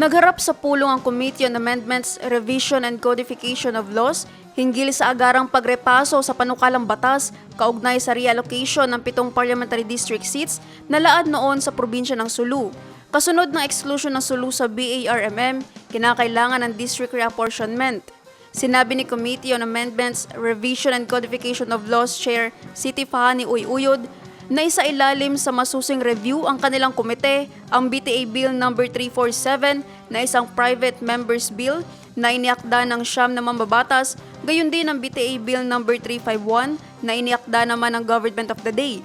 Nagharap sa pulong ang Committee on Amendments, Revision and Codification of Laws hinggil sa agarang pagrepaso sa panukalang batas kaugnay sa reallocation ng pitong parliamentary district seats na laad noon sa probinsya ng Sulu. Kasunod ng exclusion ng Sulu sa BARMM, kinakailangan ng district reapportionment. Sinabi ni Committee on Amendments, Revision and Codification of Laws Chair Siti Fahani Uyuyod na isa sa masusing review ang kanilang komite ang BTA Bill No. 347 na isang private members bill na iniakda ng siyam na mambabatas, gayon din ang BTA Bill No. 351 na iniakda naman ng Government of the Day.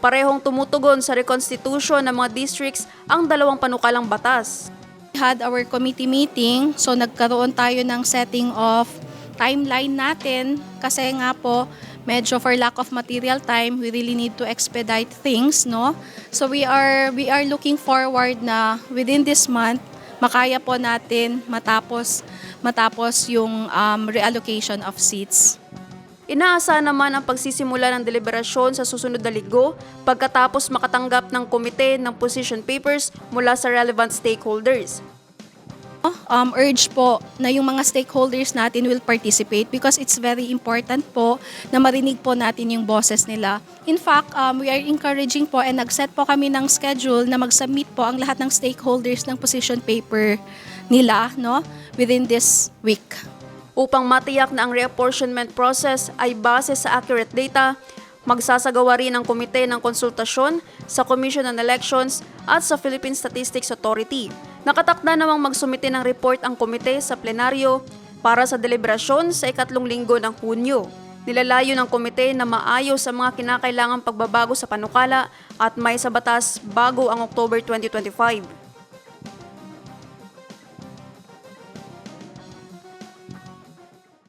Parehong tumutugon sa reconstitution ng mga districts ang dalawang panukalang batas. We had our committee meeting, so nagkaroon tayo ng setting of timeline natin kasi nga po medyo for lack of material time, we really need to expedite things, no? So we are we are looking forward na within this month makaya po natin matapos matapos yung um, reallocation of seats. Inaasa naman ang pagsisimula ng deliberasyon sa susunod na linggo pagkatapos makatanggap ng komite ng position papers mula sa relevant stakeholders. Um, urge po na yung mga stakeholders natin will participate because it's very important po na marinig po natin yung boses nila. In fact, um, we are encouraging po and nag-set po kami ng schedule na mag-submit po ang lahat ng stakeholders ng position paper nila no, within this week. Upang matiyak na ang reapportionment process ay base sa accurate data, magsasagawa rin ang komite ng konsultasyon sa Commission on Elections at sa Philippine Statistics Authority. Nakatakda namang magsumite ng report ang komite sa plenaryo para sa deliberasyon sa ikatlong linggo ng Hunyo. Nilalayo ng komite na maayos ang mga kinakailangang pagbabago sa panukala at may sa batas bago ang October 2025.